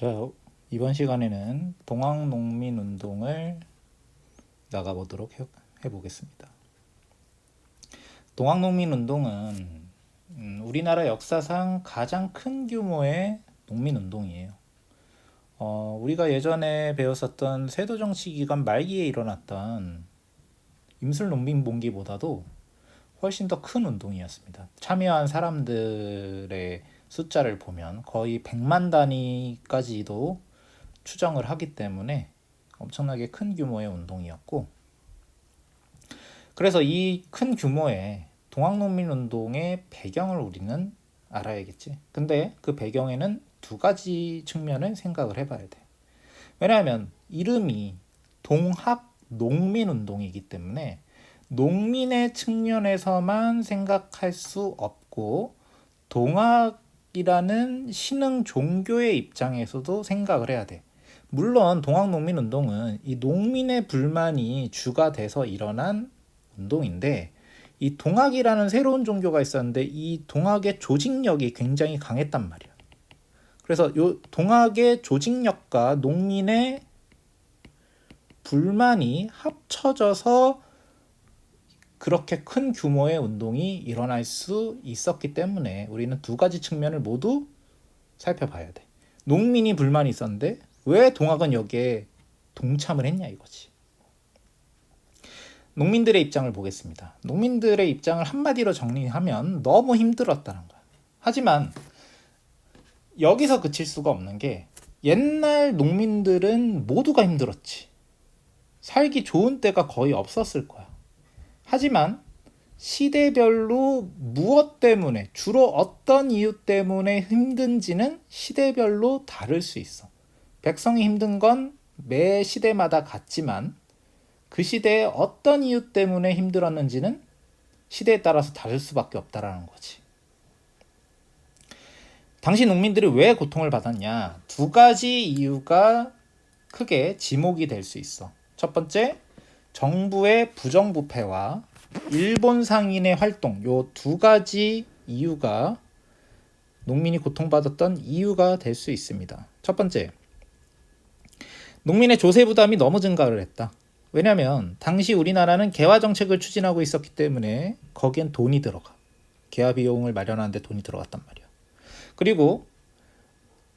자, 이번 시간에는 동학농민운동을 나가보도록 해, 해보겠습니다. 동학농민운동은 음, 우리나라 역사상 가장 큰 규모의 농민운동이에요. 어, 우리가 예전에 배웠었던 세도정치 기간 말기에 일어났던 임술농민봉기보다도 훨씬 더 큰 운동이었습니다. 참여한 사람들의 숫자를 보면 거의 100만 단위까지도 추정을 하기 때문에 엄청나게 큰 규모의 운동이었고 그래서 이 큰 규모의 동학농민 운동의 배경을 우리는 알아야겠지. 근데 그 배경에는 두 가지 측면을 생각을 해봐야 돼. 왜냐하면 이름이 동학 농민 운동이기 때문에 농민의 측면에서만 생각할 수 없고 동학 이라는 신흥 종교의 입장에서도 생각을 해야 돼. 물론 동학농민운동은 이 농민의 불만이 주가 돼서 일어난 운동인데 이 동학이라는 새로운 종교가 있었는데 이 동학의 조직력이 굉장히 강했단 말이야. 그래서 요 동학의 조직력과 농민의 불만이 합쳐져서 그렇게 큰 규모의 운동이 일어날 수 있었기 때문에 우리는 두 가지 측면을 모두 살펴봐야 돼. 농민이 불만이 있었는데 왜 동학은 여기에 동참을 했냐 이거지. 농민들의 입장을 보겠습니다. 농민들의 입장을 한마디로 정리하면 너무 힘들었다는 거야. 하지만 여기서 그칠 수가 없는 게 옛날 농민들은 모두가 힘들었지. 살기 좋은 때가 거의 없었을 거야. 하지만 시대별로 무엇 때문에 주로 어떤 이유 때문에 힘든지는 시대별로 다를 수 있어. 백성이 힘든 건 매 시대마다 같지만 그 시대에 어떤 이유 때문에 힘들었는지는 시대에 따라서 다를 수밖에 없다라는 거지. 당시 농민들이 왜 고통을 받았냐? 두 가지 이유가 크게 지목이 될 수 있어. 첫 번째, 정부의 부정부패와 일본 상인의 활동 요 두 가지 이유가 농민이 고통받았던 이유가 될 수 있습니다. 첫 번째, 농민의 조세 부담이 너무 증가를 했다. 왜냐하면 당시 우리나라는 개화 정책을 추진하고 있었기 때문에 거기엔 돈이 들어가. 개화 비용을 마련하는데 돈이 들어갔단 말이야. 그리고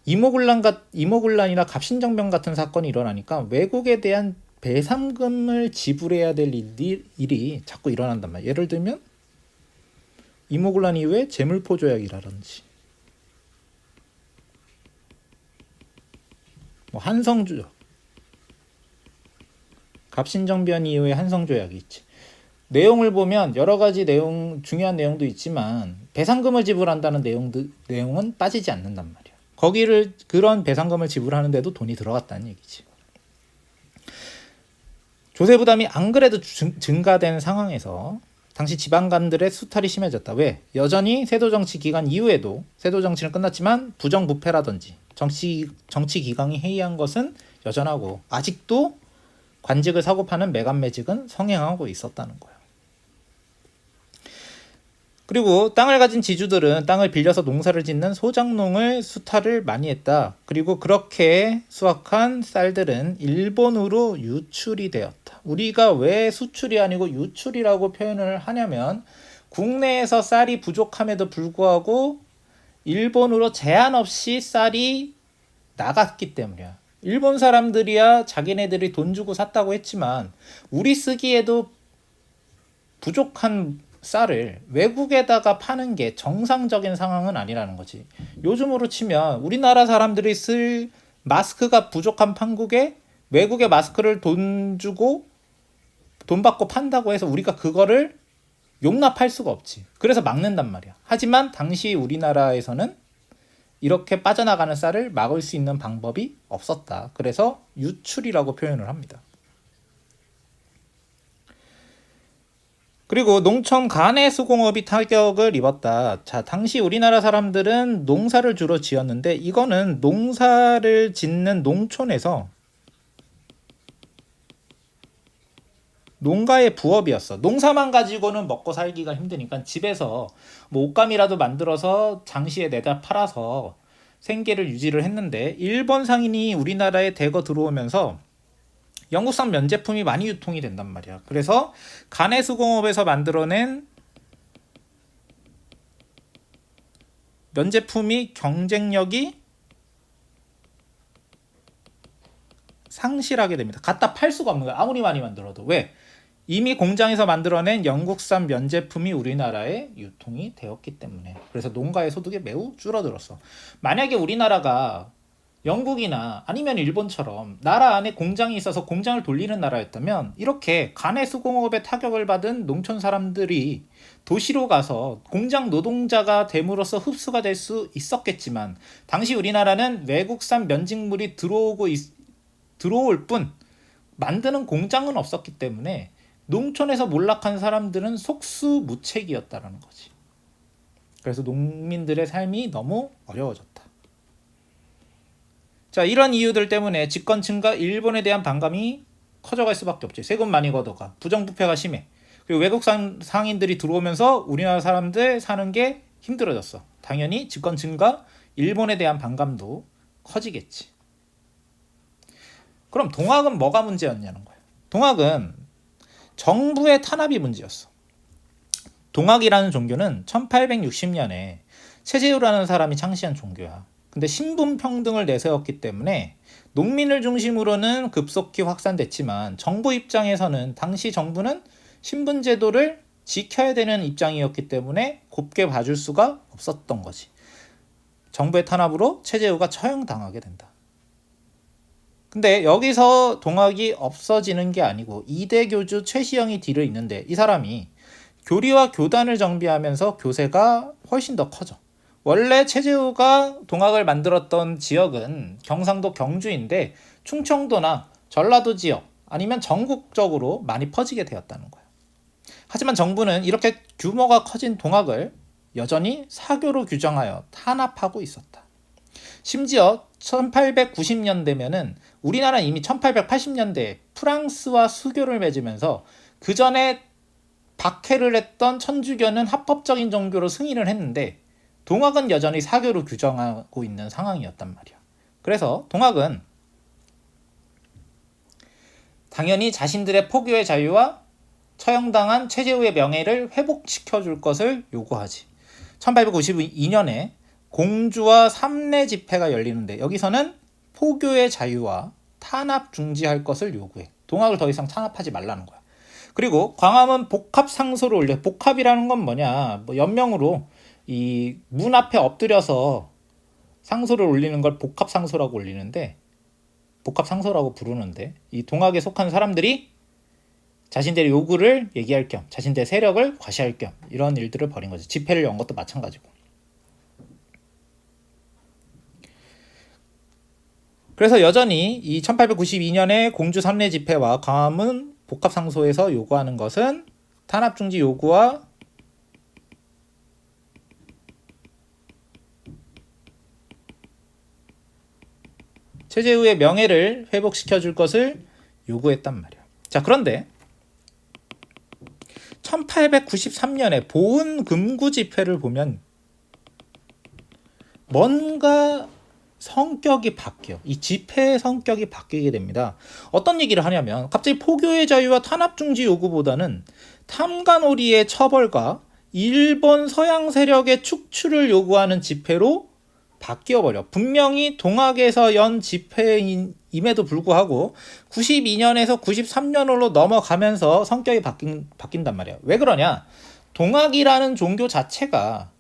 이모군란 이모군란이나 갑신정변 같은 사건이 일어나니까 외국에 대한 배상금을 지불해야 될 일이, 자꾸 일어난단 말이야. 예를 들면 이모군란 이후에 재물포 조약이라든지 뭐 한성조 갑신정변 이후에 한성 조약이 있지. 내용을 보면 여러 가지 내용 중요한 내용도 있지만 배상금을 지불한다는 내용도 내용은 빠지지 않는단 말이야. 거기를 그런 배상금을 지불하는데도 돈이 들어갔다는 얘기지. 조세 부담이 안 그래도 증, 증가된 상황에서 당시 지방간들의 수탈이 심해졌다. 왜? 여전히 세도 정치 기간 이후에도 세도 정치는 끝났지만 부정부패라든지 정치 정치 기강이 해이한 것은 여전하고 아직도 관직을 사고 파는 매간 매직은 성행하고 있었다는 거예요. 그리고 땅을 가진 지주들은 땅을 빌려서 농사를 짓는 소작농을 수탈을 많이 했다. 그리고 그렇게 수확한 쌀들은 일본으로 유출이 되었다. 우리가 왜 수출이 아니고 유출이라고 표현을 하냐면 국내에서 쌀이 부족함에도 불구하고 일본으로 제한 없이 쌀이 나갔기 때문이야. 일본 사람들이야 자기네들이 돈 주고 샀다고 했지만 우리 쓰기에도 부족한 쌀을 외국에다가 파는 게 정상적인 상황은 아니라는 거지. 요즘으로 치면 우리나라 사람들이 쓸 마스크가 부족한 판국에 외국의 마스크를 돈 주고 돈 받고 판다고 해서 우리가 그거를 용납할 수가 없지. 그래서 막는단 말이야. 하지만 당시 우리나라에서는 이렇게 빠져나가는 쌀을 막을 수 있는 방법이 없었다. 그래서 유출이라고 표현을 합니다. 그리고 농촌 간의 수공업이 타격을 입었다. 자, 당시 우리나라 사람들은 농사를 주로 지었는데 이거는 농사를 짓는 농촌에서 농가의 부업이었어. 농사만 가지고는 먹고 살기가 힘드니까 집에서 뭐 옷감이라도 만들어서 장시에 내다 팔아서 생계를 유지를 했는데 일본 상인이 우리나라에 대거 들어오면서 영국산 면제품이 많이 유통이 된단 말이야. 그래서 간해수공업에서 만들어낸 면제품이 경쟁력이 상실하게 됩니다. 갖다 팔 수가 없는 거야. 아무리 많이 만들어도. 왜? 이미 공장에서 만들어낸 영국산 면제품이 우리나라에 유통이 되었기 때문에. 그래서 농가의 소득이 매우 줄어들었어. 만약에 우리나라가 영국이나 아니면 일본처럼 나라 안에 공장이 있어서 공장을 돌리는 나라였다면 이렇게 간의 수공업에 타격을 받은 농촌 사람들이 도시로 가서 공장 노동자가 됨으로써 흡수가 될 수 있었겠지만 당시 우리나라는 외국산 면직물이 들어오고 있, 들어올 뿐 만드는 공장은 없었기 때문에 농촌에서 몰락한 사람들은 속수무책이었다라는 거지. 그래서 농민들의 삶이 너무 어려워졌다. 자, 이런 이유들 때문에 집권층과 일본에 대한 반감이 커져갈 수밖에 없지. 세금 많이 걷어가. 부정부패가 심해. 그리고 외국 상, 상인들이 들어오면서 우리나라 사람들 사는 게 힘들어졌어. 당연히 집권층과 일본에 대한 반감도 커지겠지. 그럼 동학은 뭐가 문제였냐는 거야. 동학은 정부의 탄압이 문제였어. 동학이라는 종교는 1860년에 세제우라는 사람이 창시한 종교야. 근데 신분 평등을 내세웠기 때문에 농민을 중심으로는 급속히 확산됐지만 정부 입장에서는 당시 정부는 신분 제도를 지켜야 되는 입장이었기 때문에 곱게 봐줄 수가 없었던 거지. 정부의 탄압으로 최재우가 처형당하게 된다. 근데 여기서 동학이 없어지는 게 아니고 이대 교주 최시영이 뒤를 잇는데 이 사람이 교리와 교단을 정비하면서 교세가 훨씬 더 커져. 원래 최재우가 동학을 만들었던 지역은 경상도 경주인데 충청도나 전라도 지역 아니면 전국적으로 많이 퍼지게 되었다는 거예요. 하지만 정부는 이렇게 규모가 커진 동학을 여전히 사교로 규정하여 탄압하고 있었다. 심지어 1890년대면은 우리나라는 이미 1880년대에 프랑스와 수교를 맺으면서 그 전에 박해를 했던 천주교는 합법적인 종교로 승인을 했는데 동학은 여전히 사교로 규정하고 있는 상황이었단 말이야. 그래서 동학은 당연히 자신들의 포교의 자유와 처형당한 최재우의 명예를 회복시켜 줄 것을 요구하지. 1892년에 공주와 삼례 집회가 열리는데 여기서는 포교의 자유와 탄압 중지할 것을 요구해. 동학을 더 이상 탄압하지 말라는 거야. 그리고 광화문 복합 상소를 올려. 복합이라는 건 뭐냐? 뭐 연명으로 이 문 앞에 엎드려서 상소를 올리는 걸 복합 상소라고 올리는데 복합 상소라고 부르는데 이 동학에 속한 사람들이 자신들의 요구를 얘기할 겸 자신들의 세력을 과시할 겸 이런 일들을 벌인 거죠. 집회를 연 것도 마찬가지고. 그래서 여전히 이 1892년에 공주 삼례 집회와 광화문 복합 상소에서 요구하는 것은 탄압 중지 요구와 최재우의 명예를 회복시켜 줄 것을 요구했단 말이야. 자, 그런데 1893년에 보은 금구 집회를 보면 뭔가 성격이 바뀌어. 이 집회의 성격이 바뀌게 됩니다. 어떤 얘기를 하냐면 갑자기 포교의 자유와 탄압 중지 요구보다는 탐관오리의 처벌과 일본 서양 세력의 축출을 요구하는 집회로 바뀌어 버려. 분명히 동학에서 연 집회임에도 불구하고 92년에서 93년으로 넘어가면서 성격이 바뀐, 바뀐단 말이야. 왜 그러냐? 동학이라는 종교 자체가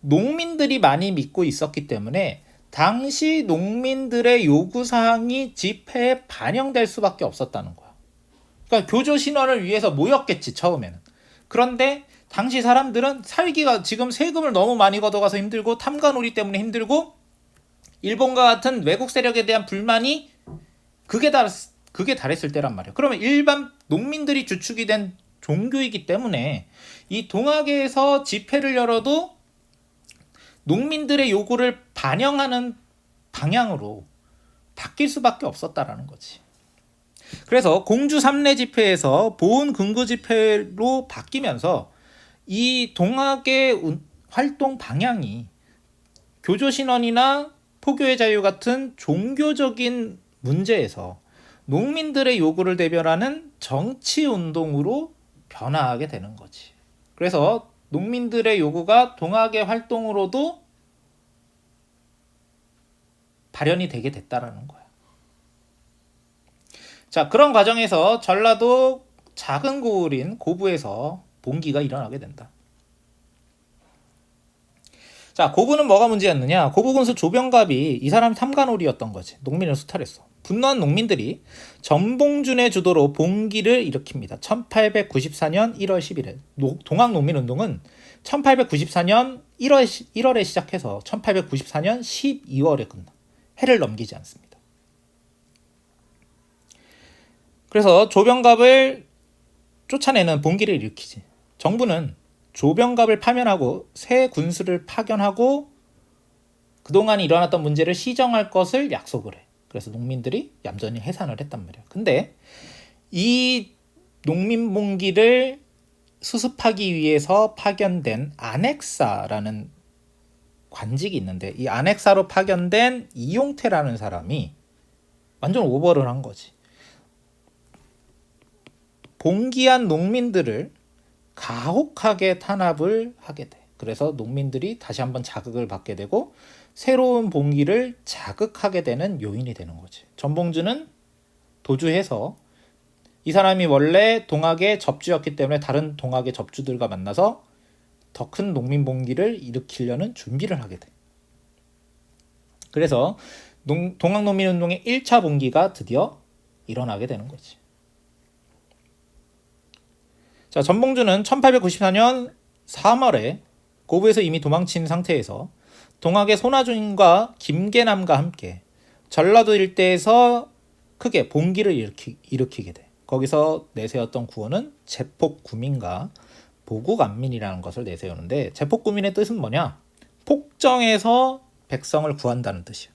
농민들이 많이 믿고 있었기 때문에 당시 농민들의 요구 사항이 집회에 반영될 수밖에 없었다는 거야. 그러니까 교조 신원을 위해서 모였겠지 처음에는. 그런데 당시 사람들은 살기가 지금 세금을 너무 많이 걷어가서 힘들고 탐관오리 때문에 힘들고 일본과 같은 외국 세력에 대한 불만이 그게 달 그게 달했을 때란 말이야. 그러면 일반 농민들이 주축이 된 종교이기 때문에 이 동학에서 집회를 열어도 농민들의 요구를 반영하는 방향으로 바뀔 수밖에 없었다라는 거지. 그래서 공주 삼례 집회에서 보훈 근구 집회로 바뀌면서 이 동학의 활동 방향이 교조 신원이나 포교의 자유 같은 종교적인 문제에서 농민들의 요구를 대변하는 정치 운동으로 변화하게 되는 거지. 그래서 농민들의 요구가 동학의 활동으로도 발현이 되게 됐다라는 거야. 자, 그런 과정에서 전라도 작은 고을인 고부에서 봉기가 일어나게 된다. 자, 고부는 뭐가 문제였느냐? 고부 군수 조병갑이 이 사람 삼간올이었던 거지. 농민을 수탈했어. 분노한 농민들이 전봉준의 주도로 봉기를 일으킵니다. 1894년 1월 11일. 동학 농민 운동은 1894년 1월, 1월에 시작해서 1894년 12월에 끝나. 해를 넘기지 않습니다. 그래서 조병갑을 쫓아내는 봉기를 일으키지. 정부는 조병갑을 파면하고 새 군수를 파견하고 그동안 일어났던 문제를 시정할 것을 약속을 해. 그래서 농민들이 얌전히 해산을 했단 말이야. 근데 이 농민 봉기를 수습하기 위해서 파견된 아넥사라는 관직이 있는데 이 아넥사로 파견된 이용태라는 사람이 완전 오버를 한 거지. 봉기한 농민들을 가혹하게 탄압을 하게 돼. 그래서 농민들이 다시 한번 자극을 받게 되고 새로운 봉기를 자극하게 되는 요인이 되는 거지. 전봉주는 도주해서 이 사람이 원래 동학의 접주였기 때문에 다른 동학의 접주들과 만나서 더 큰 농민 봉기를 일으키려는 준비를 하게 돼. 그래서 동학 농민 운동의 1차 봉기가 드디어 일어나게 되는 거지. 자, 전봉주는 1894년 3월에 고부에서 이미 도망친 상태에서 동학의 손아준과 김계남과 함께 전라도 일대에서 크게 봉기를 일으키, 일으키게 돼. 거기서 내세웠던 구호는 제폭 구민과 보국 안민이라는 것을 내세우는데 제폭구민의 뜻은 뭐냐? 폭정에서 백성을 구한다는 뜻이야.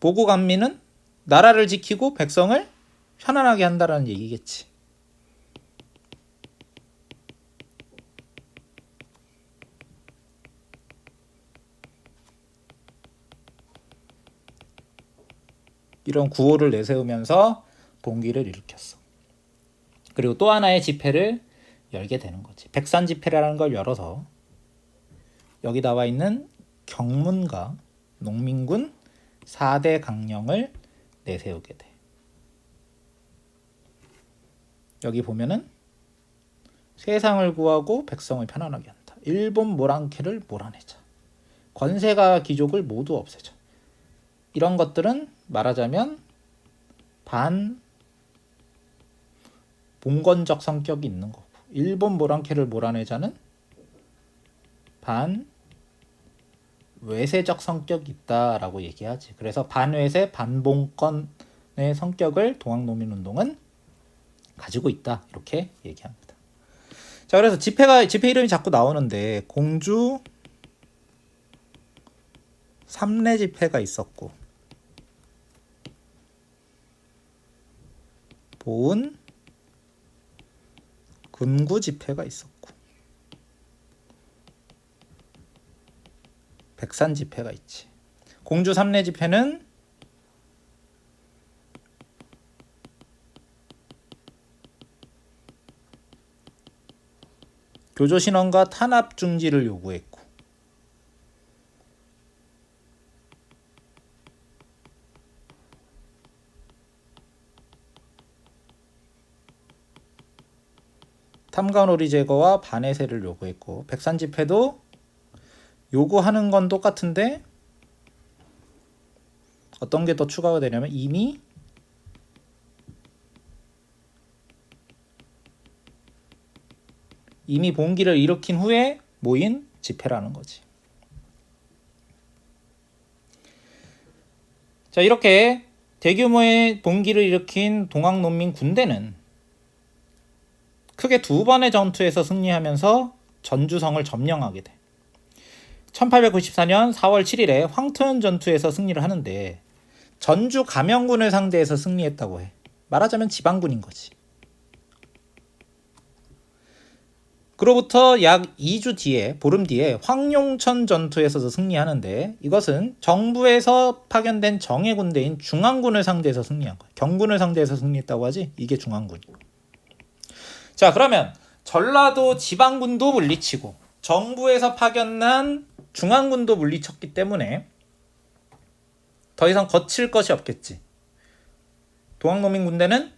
보고감민은 나라를 지키고 백성을 편안하게 한다라는 얘기겠지. 이런 구호를 내세우면서 봉기를 일으켰어. 그리고 또 하나의 집회를 열게 되는 거지. 백산 집회라는 걸 열어서 여기 나와 있는 경문과 농민군 4대 강령을 내세우게 돼. 여기 보면은 세상을 구하고 백성을 편안하게 한다. 일본 모랑캐를 몰아내자. 권세가 귀족을 모두 없애자. 이런 것들은 말하자면 반 봉건적 성격이 있는 거고 일본 모랑캐를 몰아내자는 반 외세적 성격이 있다라고 얘기하지. 그래서 반외세 반봉건의 성격을 동학농민운동은 가지고 있다 이렇게 얘기합니다. 자 그래서 집회가 집회 이름이 자꾸 나오는데 공주 삼례 집회가 있었고 보은 군구 집회가 있었고 백산 집회가 있지. 공주 삼례 집회는 교조 신원과 탄압 중지를 요구했고 탐관오리 제거와 반해세를 요구했고 백산 집회도 요구하는 건 똑같은데 어떤 게 더 추가가 되냐면 이미 이미 봉기를 일으킨 후에 모인 집회라는 거지. 자, 이렇게 대규모의 봉기를 일으킨 동학농민 군대는 크게 두 번의 전투에서 승리하면서 전주성을 점령하게 돼. 1894년 4월 7일에 황토현 전투에서 승리를 하는데 전주 감영군을 상대해서 승리했다고 해. 말하자면 지방군인 거지. 그로부터 약 2주 뒤에 보름 뒤에 황룡천 전투에서도 승리하는데 이것은 정부에서 파견된 정예 군대인 중앙군을 상대해서 승리한 거야. 경군을 상대해서 승리했다고 하지. 이게 중앙군이고. 자, 그러면 전라도 지방군도 물리치고 정부에서 파견난 중앙군도 물리쳤기 때문에 더 이상 거칠 것이 없겠지. 동학농민 군대는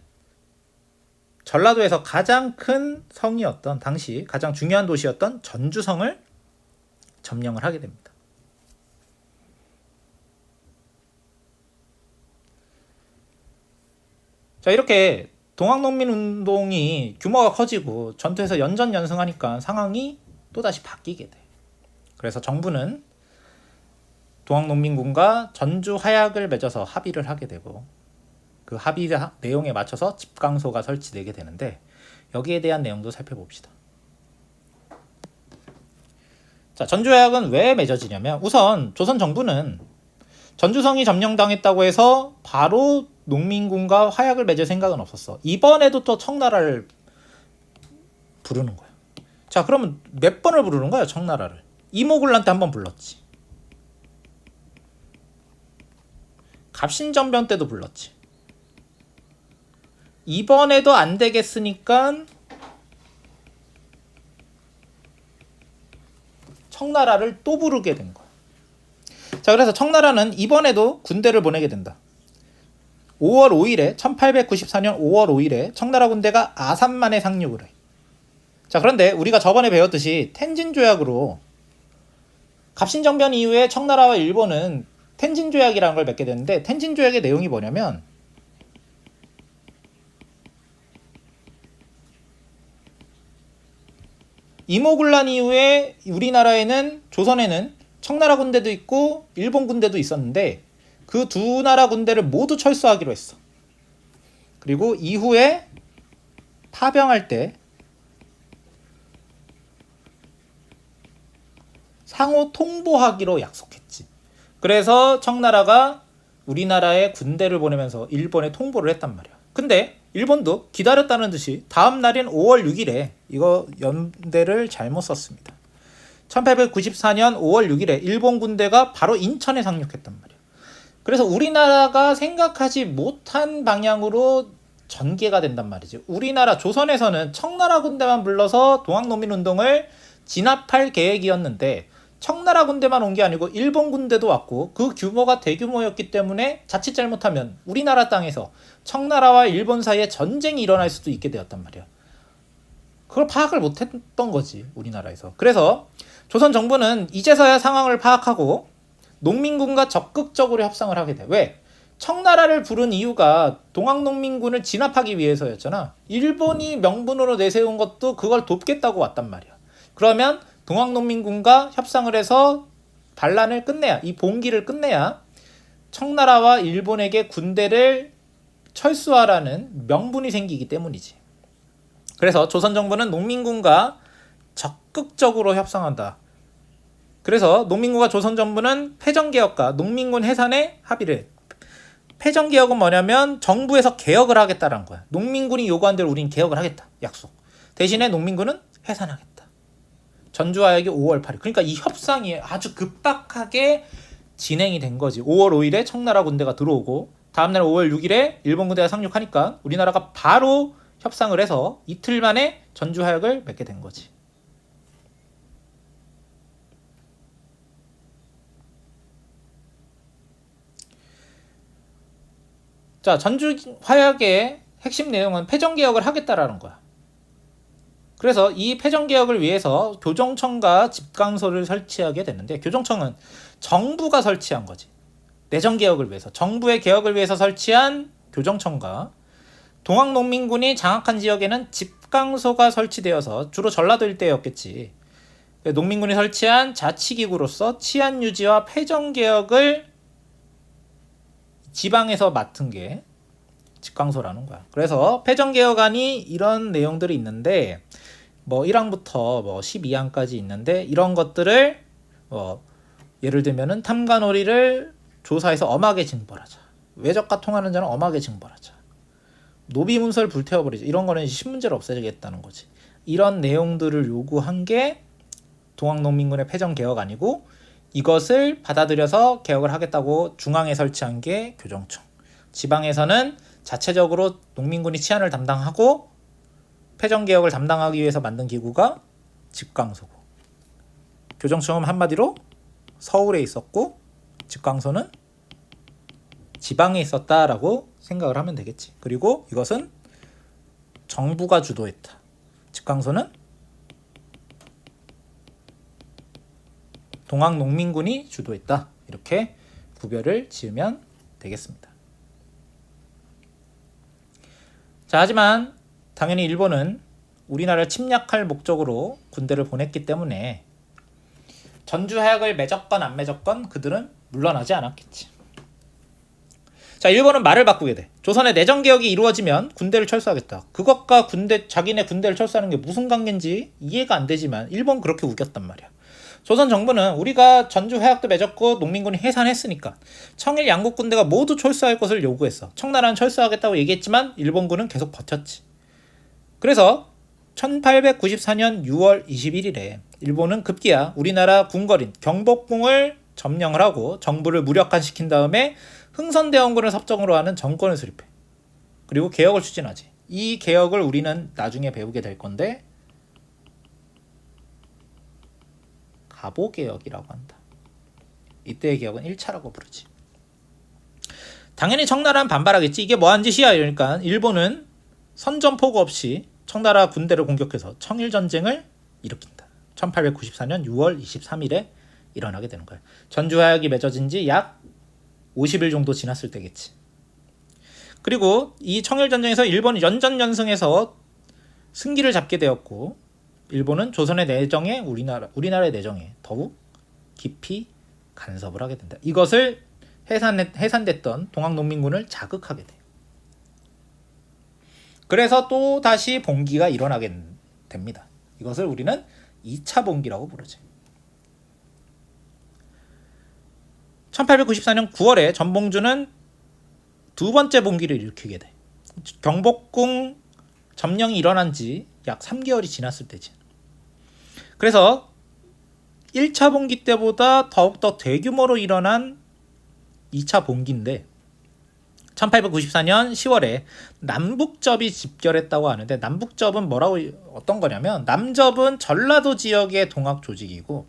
전라도에서 가장 큰 성이었던 당시 가장 중요한 도시였던 전주성을 점령을 하게 됩니다. 자 이렇게 동학농민 운동이 규모가 커지고 전투에서 연전 연승하니까 상황이 또다시 바뀌게 돼. 그래서 정부는 동학농민군과 전주 화약을 맺어서 합의를 하게 되고 그 합의 내용에 맞춰서 집강소가 설치되게 되는데 여기에 대한 내용도 살펴봅시다. 자, 전주화약은 왜 맺어지냐면 우선 조선 정부는 전주성이 점령당했다고 해서 바로 농민군과 화약을 맺을 생각은 없었어. 이번에도 또 청나라를 부르는 거야. 자, 그러면 몇 번을 부르는 거야, 청나라를? 이모굴란 때 한 번 불렀지. 갑신전변 때도 불렀지. 이번에도 안 되겠으니까 청나라를 또 부르게 된 거야. 자, 그래서 청나라는 이번에도 군대를 보내게 된다. 5월 5일에 1894년 5월 5일에 청나라 군대가 아산만에 상륙을 해. 자, 그런데 우리가 저번에 배웠듯이 텐진 조약으로 갑신정변 이후에 청나라와 일본은 텐진 조약이라는 걸 맺게 되는데 텐진 조약의 내용이 뭐냐면 이모군란 이후에 우리나라에는 조선에는 청나라 군대도 있고 일본 군대도 있었는데 그 두 나라 군대를 모두 철수하기로 했어. 그리고 이후에 파병할 때 상호 통보하기로 약속했지. 그래서 청나라가 우리나라에 군대를 보내면서 일본에 통보를 했단 말이야. 근데 일본도 기다렸다는 듯이 다음 날인 5월 6일에 이거 연대를 잘못 썼습니다. 1894년 5월 6일에 일본 군대가 바로 인천에 상륙했단 말이야. 그래서 우리나라가 생각하지 못한 방향으로 전개가 된단 말이지. 우리나라 조선에서는 청나라 군대만 불러서 동학농민 운동을 진압할 계획이었는데 청나라 군대만 온 게 아니고 일본 군대도 왔고 그 규모가 대규모였기 때문에 자칫 잘못하면 우리나라 땅에서 청나라와 일본 사이에 전쟁이 일어날 수도 있게 되었단 말이야. 그걸 파악을 못했던 거지 우리나라에서. 그래서 조선 정부는 이제서야 상황을 파악하고 농민군과 적극적으로 협상을 하게 돼. 왜? 청나라를 부른 이유가 동학농민군을 진압하기 위해서였잖아. 일본이 명분으로 내세운 것도 그걸 돕겠다고 왔단 말이야. 그러면 동학농민군과 협상을 해서 반란을 끝내야 이 봉기를 끝내야 청나라와 일본에게 군대를 철수하라는 명분이 생기기 때문이지. 그래서 조선 정부는 농민군과 적극적으로 협상한다. 그래서 농민군과 조선 정부는 패전 개혁과 농민군 해산에 합의를 패전 개혁은 뭐냐면 정부에서 개혁을 하겠다라는 거야. 농민군이 요구한 대로 우린 개혁을 하겠다. 약속. 대신에 농민군은 해산하겠다. 전주화약이 5월 8일. 그러니까 이 협상이 아주 급박하게 진행이 된 거지. 5월 5일에 청나라 군대가 들어오고 다음날 5월 6일에 일본 군대가 상륙하니까 우리나라가 바로 협상을 해서 이틀 만에 전주화약을 맺게 된 거지. 자, 전주 화약의 핵심 내용은 패전 개혁을 하겠다라는 거야. 그래서 이 패전 개혁을 위해서 교정청과 집강소를 설치하게 되는데 교정청은 정부가 설치한 거지. 내정 개혁을 위해서 정부의 개혁을 위해서 설치한 교정청과 동학농민군이 장악한 지역에는 집강소가 설치되어서 주로 전라도 일대였겠지. 농민군이 설치한 자치기구로서 치안 유지와 패전 개혁을 지방에서 맡은 게 집강소라는 거야. 그래서 패전 개혁안이 이런 내용들이 있는데 뭐 1항부터 뭐 12항까지 있는데 이런 것들을 뭐 예를 들면은 탐관오리를 조사해서 엄하게 징벌하자. 외적과 통하는 자는 엄하게 징벌하자. 노비 문서를 불태워버리자. 이런 거는 신문제를 없애겠다는 거지. 이런 내용들을 요구한 게 동학농민군의 패전 개혁 아니고 이것을 받아들여서 개혁을 하겠다고 중앙에 설치한 게 교정청. 지방에서는 자체적으로 농민군이 치안을 담당하고 패전 개혁을 담당하기 위해서 만든 기구가 집강소고. 교정청은 한마디로 서울에 있었고 집강소는 지방에 있었다라고 생각을 하면 되겠지. 그리고 이것은 정부가 주도했다. 집강소는 동학 농민군이 주도했다. 이렇게 구별을 지으면 되겠습니다. 자, 하지만 당연히 일본은 우리나라를 침략할 목적으로 군대를 보냈기 때문에 전주 해역을 맺었건 안 맺었건 그들은 물러나지 않았겠지. 자, 일본은 말을 바꾸게 돼. 조선의 내정 개혁이 이루어지면 군대를 철수하겠다. 그것과 군대 자기네 군대를 철수하는 게 무슨 관계인지 이해가 안 되지만 일본 그렇게 우겼단 말이야. 조선 정부는 우리가 전주 해역도 맺었고 농민군이 해산했으니까 청일 양국 군대가 모두 철수할 것을 요구했어. 청나라는 철수하겠다고 얘기했지만 일본군은 계속 버텼지. 그래서 1894년 6월 21일에 일본은 급기야 우리나라 궁궐인 경복궁을 점령을 하고 정부를 무력화시킨 다음에 흥선대원군을 섭정으로 하는 정권을 수립해. 그리고 개혁을 추진하지. 이 개혁을 우리는 나중에 배우게 될 건데 가보개혁이라고 한다. 이때의 개혁은 1차라고 부르지. 당연히 청나라는 반발하겠지. 이게 뭐한 짓이야? 이러니까 일본은 선전포고 없이 청나라 군대를 공격해서 청일전쟁을 일으킨다. 1894년 6월 23일에 일어나게 되는 거야. 전주화약이 맺어진 지 약 50일 정도 지났을 때겠지. 그리고 이 청일전쟁에서 일본은 연전연승해서 승기를 잡게 되었고 일본은 조선의 내정에 우리나라 우리나라의 내정에 더욱 깊이 간섭을 하게 된다. 이것을 해산 해산됐던 동학농민군을 자극하게 돼. 그래서 또 다시 봉기가 일어나게 됩니다. 이것을 우리는 2차 봉기라고 부르지. 1894년 9월에 전봉주는 두 번째 봉기를 일으키게 돼. 경복궁 점령이 일어난 지 약 3개월이 지났을 때지. 그래서 1차 봉기 때보다 더욱더 대규모로 일어난 2차 봉기인데 1894년 10월에 남북접이 집결했다고 하는데 남북접은 뭐라고 어떤 거냐면 남접은 전라도 지역의 동학 조직이고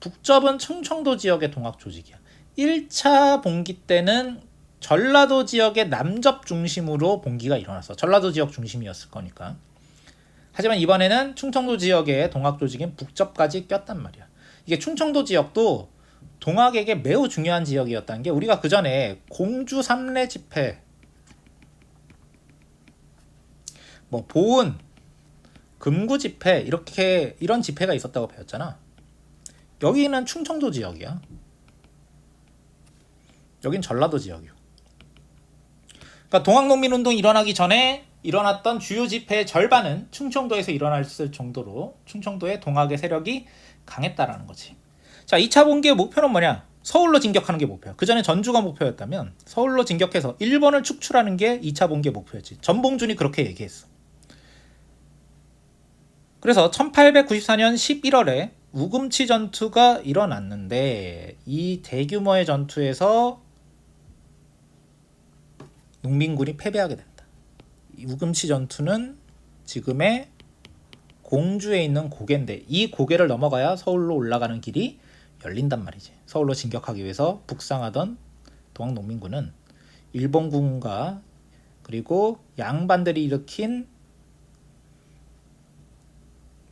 북접은 충청도 지역의 동학 조직이야. 1차 봉기 때는 전라도 지역의 남접 중심으로 봉기가 일어났어. 전라도 지역 중심이었을 거니까. 하지만 이번에는 충청도 지역의 동학 조직인 북접까지 꼈단 말이야. 이게 충청도 지역도 동학에게 매우 중요한 지역이었다는 게 우리가 그 전에 공주 삼례 집회, 뭐 보은, 금구 집회 이렇게 이런 집회가 있었다고 배웠잖아. 여기는 충청도 지역이야. 여긴 전라도 지역이요. 그러니까 동학농민운동 일어나기 전에 일어났던 주요 집회의 절반은 충청도에서 일어났을 정도로 충청도의 동학의 세력이 강했다라는 거지. 자, 2차 봉기의 목표는 뭐냐? 서울로 진격하는 게 목표야. 그 전에 전주가 목표였다면 서울로 진격해서 일본을 축출하는 게 2차 봉기의 목표였지. 전봉준이 그렇게 얘기했어. 그래서 1894년 11월에 우금치 전투가 일어났는데 이 대규모의 전투에서 농민군이 패배하게 된다. 우금치 전투는 지금의 공주에 있는 고개인데 이 고개를 넘어가야 서울로 올라가는 길이 열린단 말이지. 서울로 진격하기 위해서 북상하던 동학 농민군은 일본군과 그리고 양반들이 일으킨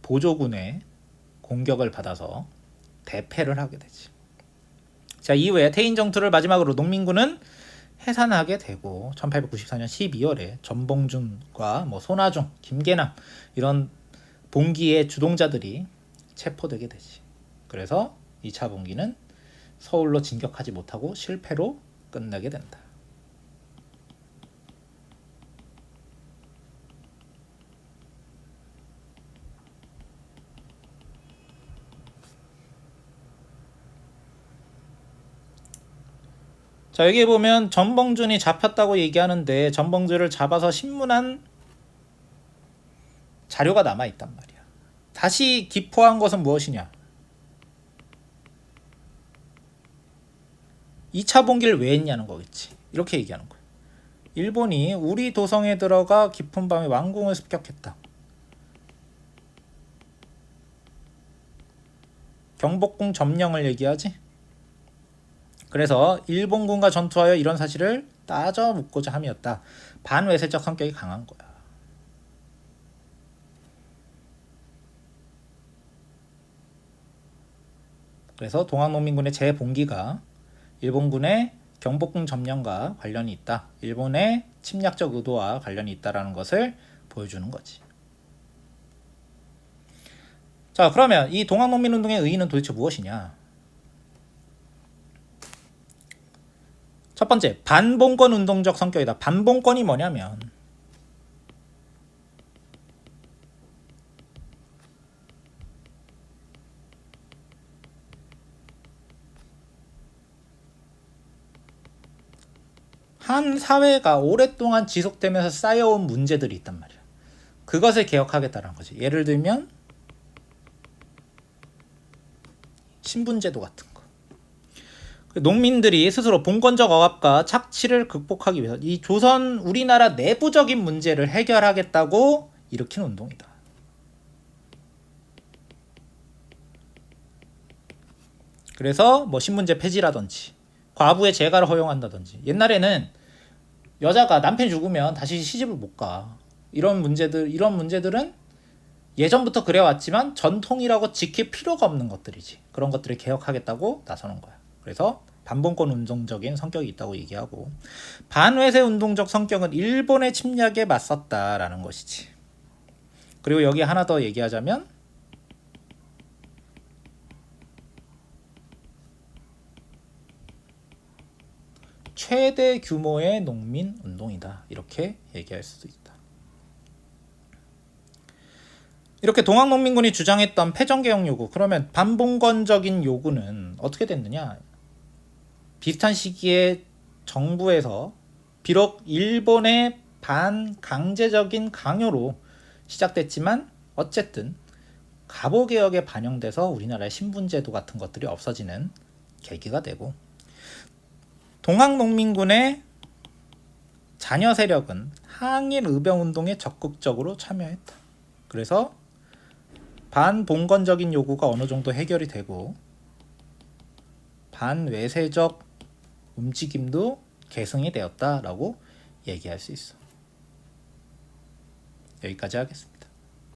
보조군의 공격을 받아서 대패를 하게 되지. 자 이후에 태인 정투를 마지막으로 농민군은 해산하게 되고 1894년 12월에 전봉준과 뭐 손아중, 김계남 이런 봉기의 주동자들이 체포되게 되지. 그래서 2차 봉기는 서울로 진격하지 못하고 실패로 끝나게 된다. 자 여기 보면 전봉준이 잡혔다고 얘기하는데 전봉준을 잡아서 신문한 자료가 남아 있단 말이야. 다시 기포한 것은 무엇이냐? 2차 봉기를 왜 했냐는 거겠지. 이렇게 얘기하는 거야. 일본이 우리 도성에 들어가 깊은 밤에 왕궁을 습격했다. 경복궁 점령을 얘기하지. 그래서 일본군과 전투하여 이런 사실을 따져 묻고자 함이었다. 반외세적 성격이 강한 거야. 그래서 동학농민군의 재봉기가 일본군의 경복궁 점령과 관련이 있다. 일본의 침략적 의도와 관련이 있다라는 것을 보여주는 거지. 자, 그러면 이 동학농민운동의 의의는 도대체 무엇이냐? 첫 번째, 반봉권 운동적 성격이다. 반봉권이 뭐냐면 한 사회가 오랫동안 지속되면서 쌓여온 문제들이 있단 말이야. 그것을 개혁하겠다는 거지. 예를 들면 신분제도 같은 거. 그 농민들이 스스로 봉건적 억압과 착취를 극복하기 위해서 이 조선 우리나라 내부적인 문제를 해결하겠다고 일으킨 운동이다. 그래서 뭐 신문제 폐지라든지 과부의 재가를 허용한다든지 옛날에는 여자가 남편이 죽으면 다시 시집을 못 가. 이런 문제들 이런 문제들은 예전부터 그래 왔지만 전통이라고 지킬 필요가 없는 것들이지. 그런 것들을 개혁하겠다고 나서는 거야. 그래서 반봉권 운동적인 성격이 있다고 얘기하고 반외세 운동적 성격은 일본의 침략에 맞섰다라는 것이지. 그리고 여기 하나 더 얘기하자면 최대 규모의 농민 운동이다. 이렇게 얘기할 수도 있다. 이렇게 동학농민군이 주장했던 패전개혁 요구, 그러면 반봉건적인 요구는 어떻게 됐느냐? 비슷한 시기에 정부에서 비록 일본의 반강제적인 강요로 시작됐지만 어쨌든 갑오개혁에 반영돼서 우리나라의 신분제도 같은 것들이 없어지는 계기가 되고 동학농민군의 자녀 세력은 항일 의병 운동에 적극적으로 참여했다. 그래서 반봉건적인 요구가 어느 정도 해결이 되고 반외세적 움직임도 계승이 되었다라고 얘기할 수 있어. 여기까지 하겠습니다.